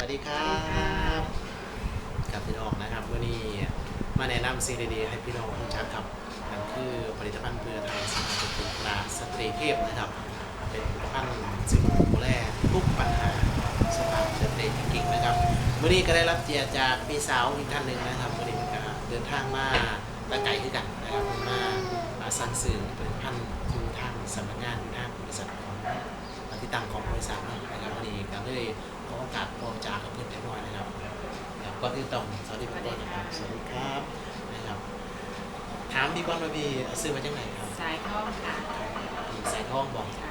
วัสดีครับกับพี่น้องนะครับวันนี้มาแนะนำสิ่งดีๆให้พี่น้องรู้จักครับนั่นคือผลิตภัณฑ์เพื่อไทยสมาชิกตราสตรีเทพนะครับ เป็นผลิตภัณฑ์ซึ่งดูแลทุกปัญหาสภาพสตรีจริงๆนะครับวันนี้ก็ได้รับเกียรติจากพี่สาวอีกท่านหนึ่งนะครับวันนี้มันก็เดินทางมาตะไก่ด้วยกันนะครับมามาสั่งซื้อผลิตภัณฑ์อยู่ทางสำนักงานอยู่ทางบริษัทของ ที่ตั้งของบริษัทนะครับวันนี้ก็เลยขอโอกาสพอจากับเพื่อนเล็กน้อยนะครับครับก็ที่ต้องสวัสดีพี่ก้อนนะครับสวัสดีครับนะครับถามพี่ก้อนว่าพี่ซื้อมาจากไหนครับสายทองค่ะพี่สายทองบอกค่ะ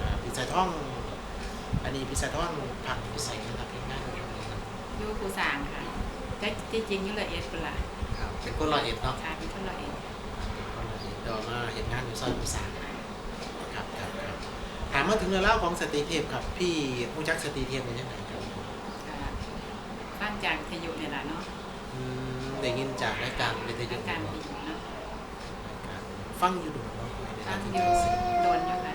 อ่าพี่สายทองอันนี้พี่สายทองผักพี่ใส่นะครับเพียงง่ายเลยนะครับอยูภูสางค่ะแต่ที่จริงอยูละเอียดเป็นละครับเป็นคนร้อยเอ็ดเนาะค่ะเป็นคนละเอียดเป็นคนร้อยเอ็ดเดี๋ยวมาเห็นงานอยู่ซอยผู้สานครับครับครับถา มมาถึงเรื่องเล่าวของสตรีเทพครับ พี่ผู้จักสตรีเทพเป็นยังไงครับค่ะบ้านจากทยุเนี่ยแหละเนาะอืมได้ยินจากรายการวิทยุอาการดีเนาะฟังอยู่ดูเนาะตั้งอยู่โดนอยู่ค่ะ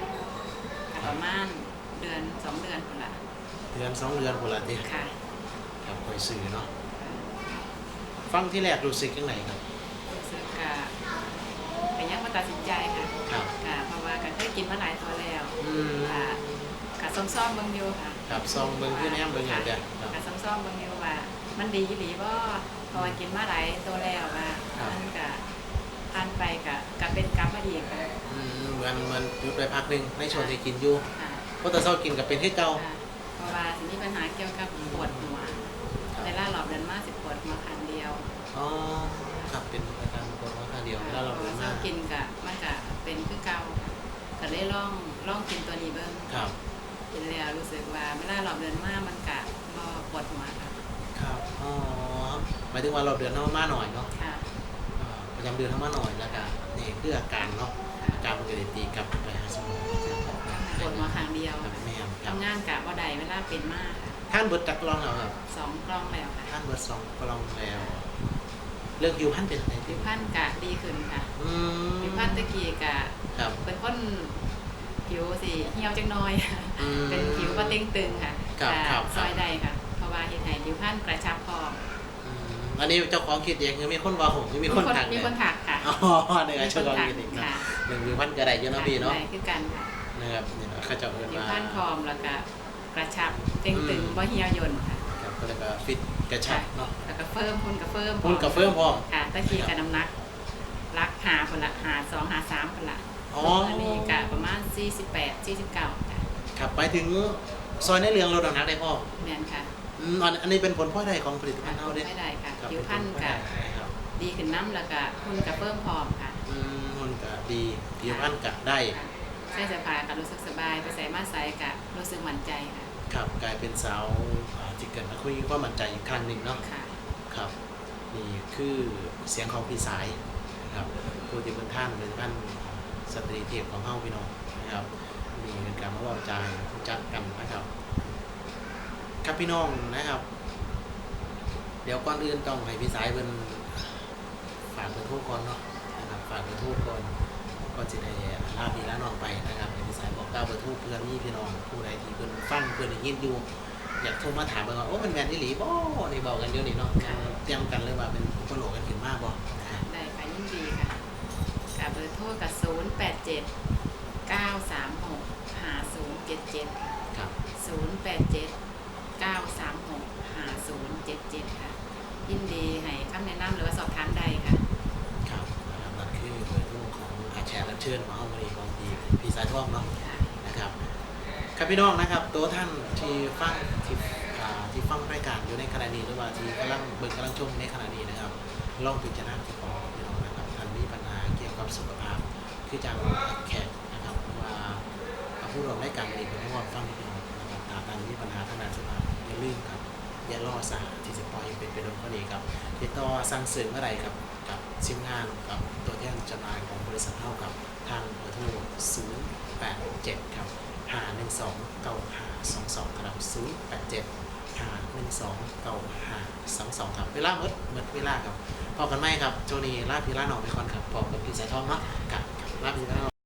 ค่ะประมาณเดือนสองเดือนคนละเดือนสองเดือนคนละทีค่ะ ครับคอยสื่อเนาะฟังที่แรกรู้สึกยังไงครับรู้สึกกะแต่ยังมาตัดสินใจค่ะครับ ค่ะ เพราะว่าก็เคยกินมาหลายตัวแล้ว อืมค่ะกะซ้อมๆเบิ่งอยู่ค่ะครับซองเบิ้งขึ้นแอมเบิ้งอย่างเดียวครับ กะซ้อมๆเบิ่งอยู่ว่า มันดีหรือบ่เพราะว่ากินมาหลายตัวแล้วว่าครับ มันกะทานไปกะกะเป็นกรรมมาดีค่ะอืมเหมือนเหมือนหยุดไปพักหนึ่งในช่วงที่กินอยู่ค่ะเพราะแต่เช้ากินกับเป็นให้เก่าค่ะเพราะว่าสิมีปัญหาเกี่ยวกับปวดหัวเวลาหลอบเดินมาสิปวดหัวคันเดียวอ๋อครับเป็นอาการปวดหัวข้างเดียวแล้วเราพเดิอนมาเช้ากินกะมันกะเป็นคือเก่าค่ะ ก็เลยลองลองกินตัวนี้เบิ่งครับ กินแล้วรู้สึกว่าเวลาหลอบเดินมามันกะบ่ปวดหัวค่ะครับ อ๋อ หมายถึงว่าเราเดือนเข้ามาหน่อยเนาะค่ะ อ่าประจำเดือนเข้ามาหน่อยแล้วก็นี่คืออาการเนาะค่ะอาการมันก็เลยตีกลับไปหาสมองปวดหัวข้างเดียวครับค่ะแม่นครับทำงานกะบ่ได้เวลาเป็นมากค่ะท่านเบิร์ดจักลองแล้วครับสองกล้องแล้วค่ะท่านเบิร์ดสองกลองแล้ว เรื่องผิวพรรณเป็นอะไรผิที่วพรรณกะดีขึ้นค่ะอืมผิวพรรณตะกี้กะครับ เป็นคนผิวสิเหี่ยวจังน้อย อืมเป็นผิวก็เต้งตึงค่ะครับกะครับ ซอยได้ค่ะ เพราะว่าเฮ็ดให้ผิวพรรณกระชับพร้อมอืมอันนี้เจ้าของคิดเองคือมีคนว่าผมมีคนทักมีเนี่ยคนถักค่ะอ๋อเนี่ยมีเจ้าของถักคิดเองนะค่ะหนึ่งผิวพรรณก็ได้เยอะเนาะพี่เนาะได้คือกันค่ะนะครับเนี่ยเขาเจะเอินผิวมาพรรณพร้อมแล้วก็กระชับเต้งตึงบ่เหี่ยวย่นค่ะครับก็เลยก็ ฟิตกระชับเนาะแล้วก็เฟิร์มหุ่นกับเฟิร์มหุ่นกับเฟิร์มพร้อมค่ะตะกี้กับน้ำหนักรักหาคนละหาสองหาสามคนละอ๋ออันนี้กะประมาณ48 49ค่ะครับไปถึงซอยในเรืองลดน้ำหนักได้พ่อแม่นค่ะอืมอันอันนี้เป็นผลพลอยได้ของผลิตภัณฑ์ค่ะเฮาเด้ไม่ได้ค่ะครับผิวพรรณเป็นผลพลอยกะได้ครับดีขึ้นน้ำแล้วก็หุ่นกับเฟิร์มพร้อมค่ะอืมมันก็ดีผิวพรรณก็ได้ค่ะใส่เสื้อผ้าก็รู้สึกสบายไปใส่มาใส่ก็รู้สึกมั่นใจค่ะ ครับกลายเป็นสาวอ่าที่เกิดมาคุยความมั่นใจอีกครั้งหนึ่งเนาะค่ะ ครับนี่คือเสียงของพี่สายนะครับผู้ที่เป็นท่านเป็นท่านสตรีเทพของเฮาพี่น้องนะครับนี่เป็นการมาเว่าใจายรู้จักกันนะครับ ครับพี่น้องนะครับ เดี๋ยวก่อนอื่นต้องให้พี่สายเป็นฝากเบอร์โทรก่อนเนาะนะครับฝากเบอร์โทรก่อน ก็จะได้ลาพี่ลาน้องไปนะครับให้พี่สายบอกกล่าวเบอร์โทรเพื่อนนี่พี่น้องผู้ใดที่เพิ่นฟังเพิ่นได้ยินอยู่อยากโทรมาถามเบิ่งว่าโอ้มันแมนที่หลีบ่นี่บอกกันเดี๋ยวนี้เนาะค่ะเตรียมกันเลยว่าเป็นอุปโลกกันขึ้นมาบ่นะฮะได้ค่ะยิ่งดีค่ะกับเบอร์โทรกับ087 936 5077ค่ะครับ087 936 5077 ค่ะ ยินดีให้คำแนะนำหรือว่าสอบถามใดค่ะ ครับนะครับนั่นคือเบอร์โทรของอาแชร์รับ เชิญของเฮามื้อนี้ของพี่พี่สายทองเนาะนะครับครับพี่น้องนะครับ ตัวท่านที่ฟังที่ที่ฟังรายการอยู่ในขณะนี้หรือว่าที่กำลังเบิ่งกำลังชมในขณะนี้นะครับลองพิจารณาที่ของพี่น้องนะครับท่านมีปัญหาเกี่ยวกับสุขภาพคือจากแขกนะครับว่าผู้รองรายการนี้เป็นผู้ฟังพี่น้องนะครับถ้าท่านมีปัญหาทางด้านสุขภาพอย่าลืมครับ อย่ารอสาที่จะปล่อยเป็นไปโดนก็ดีครับติดต่อสั่งซื้อเมื่อไรครับกับทีมงานกับตัวแทนจำหน่ายของบริษัทเท่ากับทางเบอร์โทร087 ครับหาหนึ่งสองเกาหาสองสองครับศูนย์แปดเจ็ดหาหนึ่งสองเกาหาสองสองครับ เวลาเมดเมดเวลาครับพอกันไหมครับโจนี้ลาพี่ลาหนองไปก่อนครับพอกับพี่สายทองเนาะกับลาพี่ลา